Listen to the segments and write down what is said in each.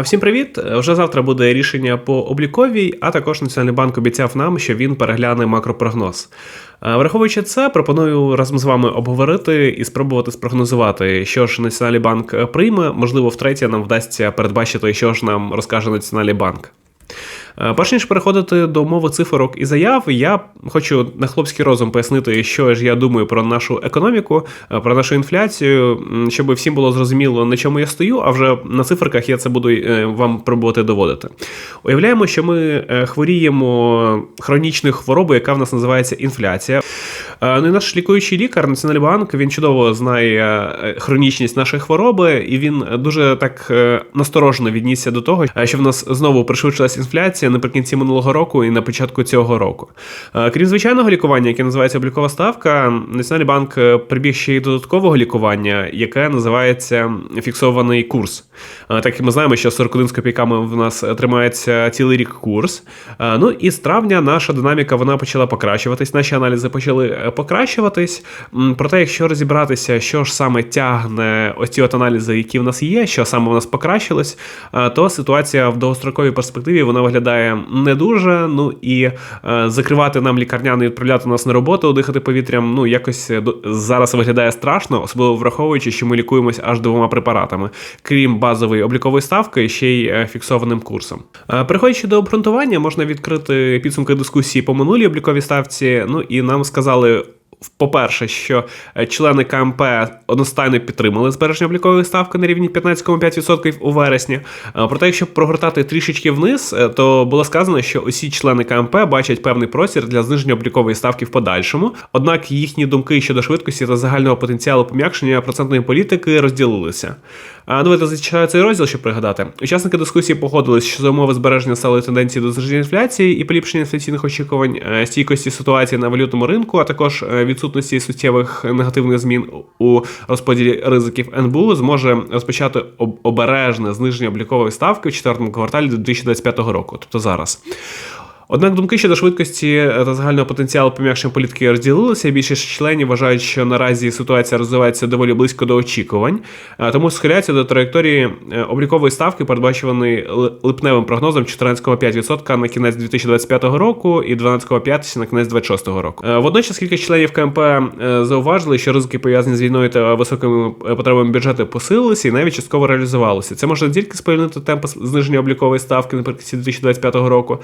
Всім привіт! Вже завтра буде рішення по обліковій, а також Національний банк обіцяв нам, що він перегляне макропрогноз. Враховуючи це, пропоную разом з вами обговорити і спробувати спрогнозувати, що ж Національний банк прийме. Можливо, втретє нам вдасться передбачити, що ж нам розкаже Національний банк. Е, Перш ніж переходити до мови циферок і заяв, я хочу на хлопський розум пояснити, що ж я думаю про нашу економіку, е, про нашу інфляцію, щоб всім було зрозуміло, на чому я стою, а вже на циферках я це буду е, вам пробувати доводити. Уявляємо, що ми хворіємо хронічною хворобою, яка в нас називається інфляція. Е, Ну і наш лікуючий лікар, Національний банк, він чудово знає е, хронічність нашої хвороби, і він дуже так е, насторожено віднісся до того, що в нас знову пришвидшилась інфляція наприкінці минулого року і на початку цього року. Крім звичайного лікування, яке називається облікова ставка, Національний банк прибіг ще й додаткового лікування, яке називається фіксований курс. Так як ми знаємо, що 41 з копійками в нас тримається цілий рік курс. Ну і з травня наша динаміка вона почала покращуватись, наші аналізи почали покращуватись. Проте, якщо розібратися, що ж саме тягне ось ці от аналізи, які в нас є, що саме в нас покращилось, е, то ситуація в довгостроковій перспективі вона виглядає не дуже. Ну і е, закривати нам лікарняний, відправляти нас на роботу, дихати повітрям. Ну якось е, зараз виглядає страшно, особливо враховуючи, що ми лікуємось аж двома препаратами, крім базової облікової ставки, ще й фіксованим курсом. Переходячи до обґрунтування, можна відкрити підсумки дискусії по минулій обліковій ставці. Ну і нам сказали. По-перше, що е, члени КМП одностайно підтримали збереження облікової ставки на рівні 15,5% у вересні. Е, Проте, якщо прогортати трішечки вниз, е, то було сказано, що усі члени КМП бачать певний простір для зниження облікової ставки в подальшому. Однак їхні думки щодо швидкості та загального потенціалу пом'якшення процентної політики розділилися. А, Давайте зачитаю цей розділ, щоб пригадати. Учасники дискусії погодились, що за умови збереження сталої тенденції до зниження інфляції і поліпшення інфляційних очікувань, стійкості ситуації на валютному ринку, а також е, відсутності суттєвих негативних змін у розподілі ризиків НБУ зможе розпочати об- обережне зниження облікової ставки в четвертому кварталі 2025 року, тобто зараз. Однак думки щодо швидкості е, та загального потенціалу пом'якшення політики розділилися. Більшість членів вважають, що наразі ситуація розвивається доволі близько до очікувань, е, тому схиляються до траєкторії е, облікової ставки, передбачуваної липневим прогнозом 14,5% на кінець 2025 року і 12,5% на кінець 2026 року. Водночас кілька членів КМП зауважили, що ризики пов'язані з війною та високими потребами бюджету посилилися і навіть частково реалізувалися. Це може не тільки сповільнити темпи зниження облікової ставки наприкінці 2025 року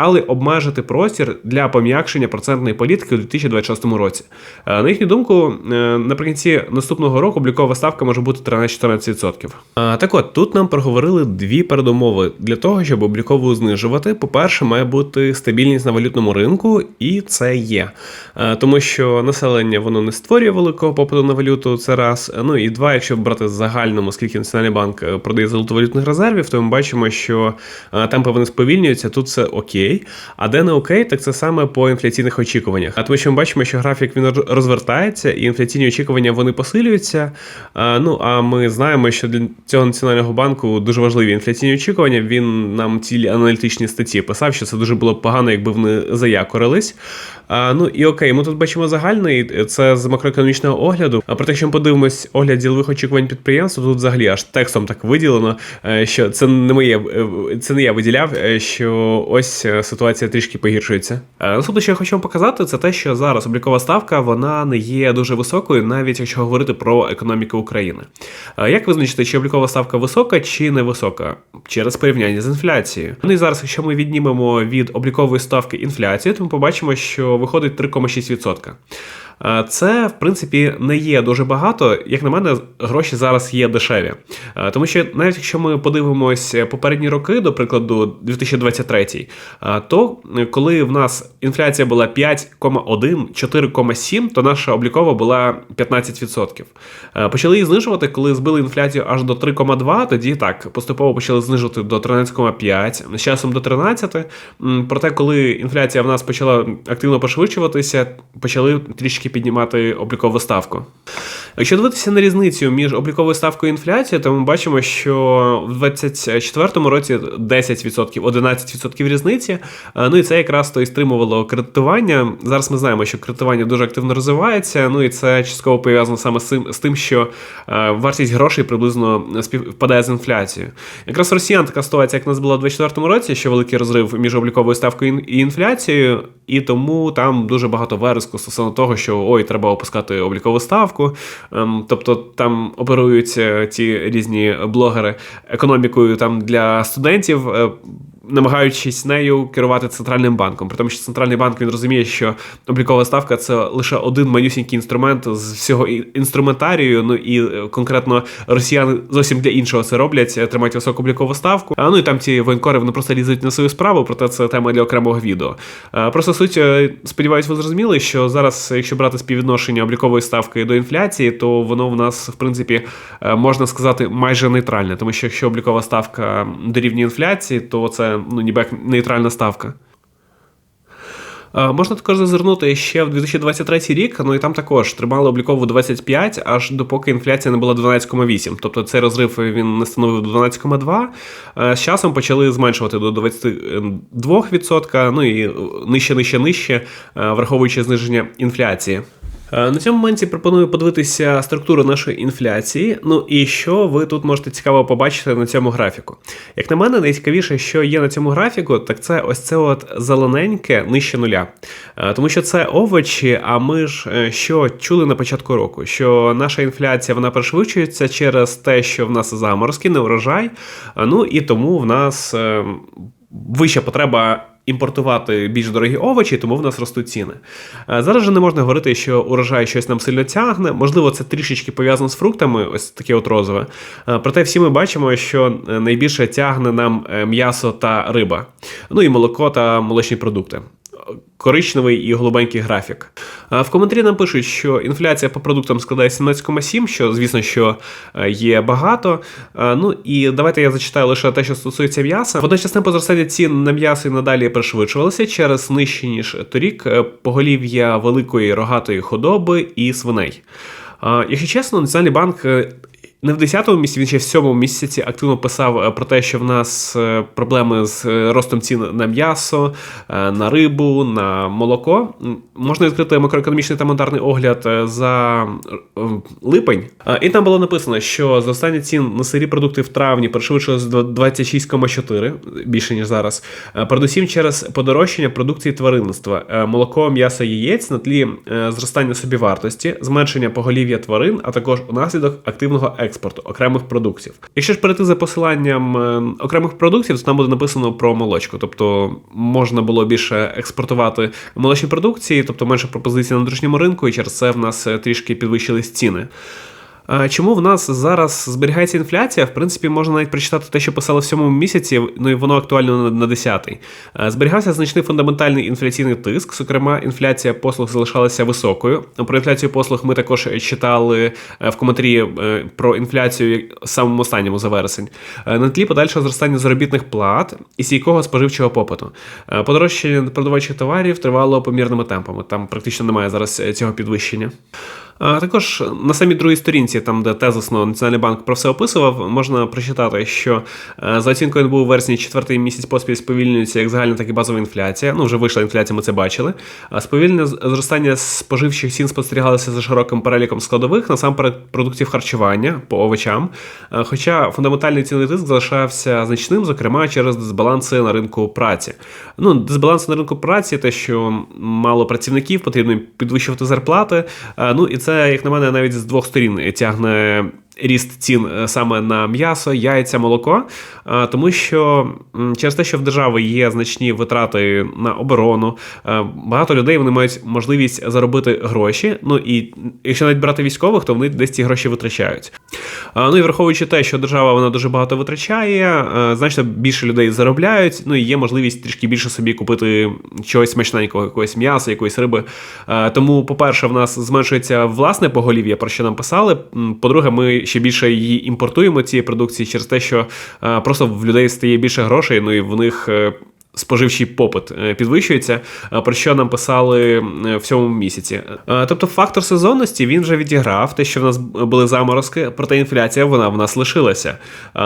але обмежити простір для пом'якшення процентної політики у 2026 році. Е, На їхню думку, е, наприкінці наступного року облікова ставка може бути 13-14%. Е, Так от, тут нам проговорили дві передумови для того, щоб облікову знижувати. По-перше, має бути стабільність на валютному ринку, і це є. Тому що населення воно не створює великого попиту на валюту, це раз. Ну і два, якщо брати загальному, скільки Національний банк продає золотовалютних резервів, то ми бачимо, що темпи вони сповільнюються, тут це окей. А де не окей, так це саме по інфляційних очікуваннях. А тому що ми бачимо, що графік він розвертається, і інфляційні очікування вони посилюються. Ну а ми знаємо, що для цього національного банку дуже важливі інфляційні очікування. Він нам цілі аналітичні статті писав, що це дуже було б погано, якби вони заякорились. Ну і окей, ми тут бачимо загальний, це з макроекономічного огляду. А проте, якщо ми подивимось огляд ділових очікувань підприємств, то тут взагалі аж текстом так виділено, е, що це не моє, е, це не я виділяв, е, що ось ситуація трішки погіршується. Е, Наступне, що я хочу вам показати, це те, що зараз облікова ставка вона не є дуже високою, навіть якщо говорити про економіку України. Е, Як визначити, чи облікова ставка висока чи не висока? Через порівняння з інфляцією. Ну і зараз, якщо ми віднімемо від облікової ставки інфляцію, то ми побачимо, що виходить 3,6%. Е, Це, в принципі, не є дуже багато. Як на мене, гроші зараз є дешеві. Е, Тому що навіть якщо ми подивимось попередні роки, до прикладу, 2023, е, то коли в нас інфляція була 5,1, 4,7, то наша облікова була 15%. Е, Почали її знижувати, коли збили інфляцію аж до 3,2, тоді так, поступово почали знижувати до 13,5, з часом до 13. Проте, коли інфляція в нас почала активно пошвидшуватися, почали трішки трішки піднімати облікову ставку. Якщо дивитися на різницю між обліковою ставкою і інфляцією, то ми бачимо, що в 2024 році 10%, 11% різниці. Е, Ну і це якраз то і стримувало кредитування. Зараз ми знаємо, що кредитування дуже активно розвивається. Ну і це частково пов'язано саме з тим, що е, вартість грошей приблизно співпадає з інфляцією. Якраз росіян така ситуація, як у нас була в 2024 році, що великий розрив між обліковою ставкою і інфляцією, і тому там дуже багато вереску стосовно того, що ой, треба опускати облікову ставку. Ем, Тобто там оперуються ці різні блогери економікою там для студентів. Намагаючись нею керувати центральним банком, при тому, що центральний банк він розуміє, що облікова ставка це лише один манюсінький інструмент з всього інструментарію. Ну і е, конкретно росіяни зовсім для іншого це роблять, е, тримають високу облікову ставку. А ну і там ці воєнкори вони просто лізуть на свою справу, проте це тема для окремого відео. Е, Просто суть, сподіваюсь, ви зрозуміли, що зараз, якщо брати співвідношення облікової ставки до інфляції, то воно в нас в принципі можна сказати майже нейтральне, тому що якщо облікова ставка дорівнює інфляції, то це ну ніби як нейтральна ставка. Е, Можна також зазирнути ще в 2023 рік, ну і там також тримали облікову 25, аж допоки інфляція не була 12,8. Тобто цей розрив він не становив 12,2. Е, З часом почали зменшувати до 22%, ну і нижче, нижче, нижче, е, враховуючи зниження інфляції. Е, На цьому моменті пропоную подивитися структуру нашої інфляції. Ну і що ви тут можете цікаво побачити на цьому графіку. Як на мене, найцікавіше, що є на цьому графіку, так це ось це от зелененьке нижче нуля. Е, Тому що це овочі, а ми ж е, що чули на початку року, що наша інфляція вона пришвидшується через те, що в нас заморозки, не урожай. Ну і тому в нас вища потреба імпортувати більш дорогі овочі, тому в нас ростуть ціни. Е, Зараз же не можна говорити, що урожай щось нам сильно тягне. Можливо, це трішечки пов'язано з фруктами, ось таке от розове. Е, Проте всі ми бачимо, що е, найбільше тягне нам м'ясо та риба, ну і молоко та молочні продукти. Коричневий і голубенький графік. Е, В коментарі нам пишуть, що інфляція по продуктам складає 17,7, що звісно, що е, є багато. Е, Ну і давайте я зачитаю лише те, що стосується м'яса. Водночас темпи зростання цін на м'ясо і надалі пришвидшувалися через нижче ніж торік поголів'я великої рогатої худоби і свиней. Якщо чесно, Національний банк. Не в 10-му місяці, він ще в 7-му місяці активно писав е, про те, що в нас е, проблеми з е, ростом цін на м'ясо, на рибу, на молоко. Можна відкрити макроекономічний та монетарний огляд за липень. І там було написано, що зростання цін на сирі продукти в травні пришвидшилось до 26,4, більше ніж зараз. Передусім через подорожчання продукції тваринництва, молоко, м'ясо, яєць на тлі зростання собівартості, зменшення поголів'я тварин, а також унаслідок активного експорту окремих продуктів. Якщо ж перейти за посиланням е, окремих продуктів, то там буде написано про молочко, тобто можна було більше експортувати молочні продукції, тобто менше пропозицій на внутрішньому ринку, і через це в нас е, трішки підвищились ціни. Чому в нас зараз зберігається інфляція? В принципі, можна навіть прочитати те, що писали в сьомому місяці, ну і воно актуально на- на 10-й. Е, Зберігався значний фундаментальний інфляційний тиск. Зокрема, інфляція послуг залишалася високою. Про інфляцію послуг ми також читали е, в коментарі е, про інфляцію в самому останньому за вересень. Е, На тлі подальшого зростання заробітних плат і стійкого споживчого попиту. Подорожчання продавачих товарів тривало помірними темпами. Там практично немає зараз цього підвищення. Також на самій другій сторінці, там де тезисно Національний банк про все описував, можна прочитати, що е, за оцінкою НБУ у вересні четвертий місяць поспіль сповільнюється як загальна, так і базова інфляція. Ну вже вийшла інфляція, ми це бачили. З- зростання споживчих цін спостерігалося за широким переліком складових, насамперед продуктів харчування по овочам. Е, Хоча фундаментальний цінний тиск залишався значним, зокрема через дисбаланси на ринку праці. Ну, дисбаланси на ринку праці, те, що мало працівників, потрібно підвищувати зарплати. Е, Ну і це, як на мене, навіть з двох сторін тягне. Ріст цін е, саме на м'ясо, яйця, молоко, е, тому що через те, що в держави є значні витрати на оборону, е, багато людей вони мають можливість заробити гроші. Ну і якщо навіть брати військових, то вони десь ці гроші витрачають. Ну і враховуючи те, що держава вона дуже багато витрачає, значно більше людей заробляють. Ну і є можливість трішки більше собі купити чогось смачненького, якогось м'яса, якоїсь риби. Тому, по-перше, в нас зменшується власне поголів'я, про що нам писали. По-друге, ми ще більше її імпортуємо цієї продукції через те, що е, просто в людей стає більше грошей, ну і в них. е, споживчий попит е, підвищується, про що нам писали в цьому місяці. Тобто фактор сезонності він вже відіграв те, що в нас були заморозки, проте інфляція вона в нас лишилася.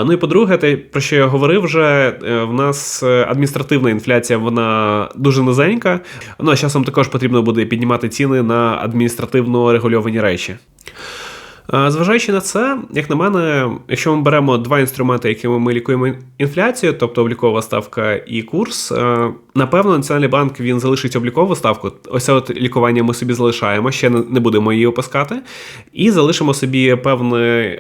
Ну і по-друге, те, про що я говорив вже, в нас адміністративна інфляція вона дуже низенька. Ну а часом також потрібно буде піднімати ціни на адміністративно регульовані речі. Зважаючи на це, як на мене, якщо ми беремо два інструменти, якими ми лікуємо інфляцію, тобто облікова ставка і курс, е, напевно, Національний банк він залишить облікову ставку. Ось от лікування ми собі залишаємо, ще не будемо її опускати, і залишимо собі певне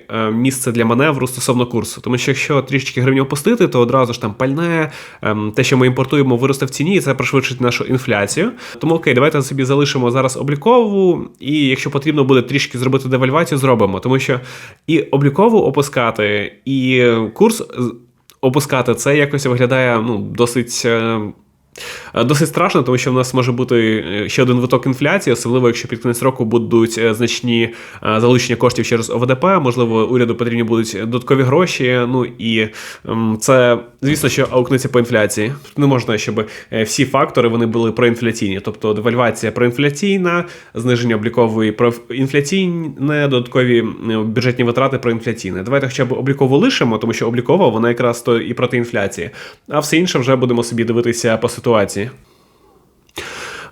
е, місце для маневру стосовно курсу. Тому що якщо трішечки гривню опустити, то одразу ж там пальне, ем, те, що ми імпортуємо, виросте в ціні, і це пришвидшить нашу інфляцію. Тому окей, давайте собі залишимо зараз облікову, і якщо потрібно буде трішки зробити девальвацію, зробимо. Тому що і облікову опускати, і курс опускати це якось виглядає ну, досить. Е, Досить страшно, тому що в нас може бути е, ще один виток інфляції, особливо якщо під кінець року будуть е, значні залучення коштів через ОВДП, можливо, уряду потрібні будуть додаткові гроші. Ну і це, звісно, що аукнеться по інфляції. Не можна, щоб всі фактори вони були проінфляційні, тобто девальвація проінфляційна, зниження облікової проінфляційне, додаткові бюджетні витрати проінфляційне. Давайте хоча б облікову лишимо, тому що облікова вона якраз то і проти інфляції, а все інше вже будемо собі дивитися по ситуації.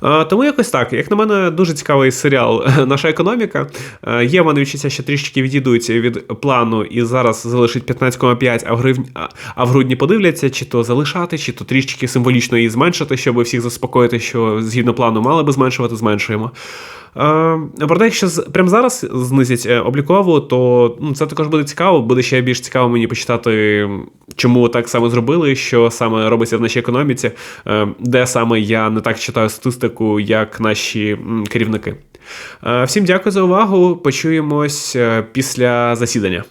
Е, Тому якось так. Як на мене, дуже цікавий серіал Наша економіка. Е, Є Вони відчуття, що трішки відійдуть від плану і зараз залишить 15,5, а в гривні, а в грудні подивляться, чи то залишати, чи то трішки символічно її зменшити, щоб всіх заспокоїти, що згідно плану мали би зменшувати, зменшуємо. Е, Проте, якщо з- прямо зараз знизять е, облікову, то ну, це також буде цікаво. Буде ще більш цікаво мені почитати, чому так саме зробили, що саме робиться в нашій економіці, е, де саме я не так читаю статистику, як наші керівники. Е, Всім дякую за увагу. Почуємось після засідання.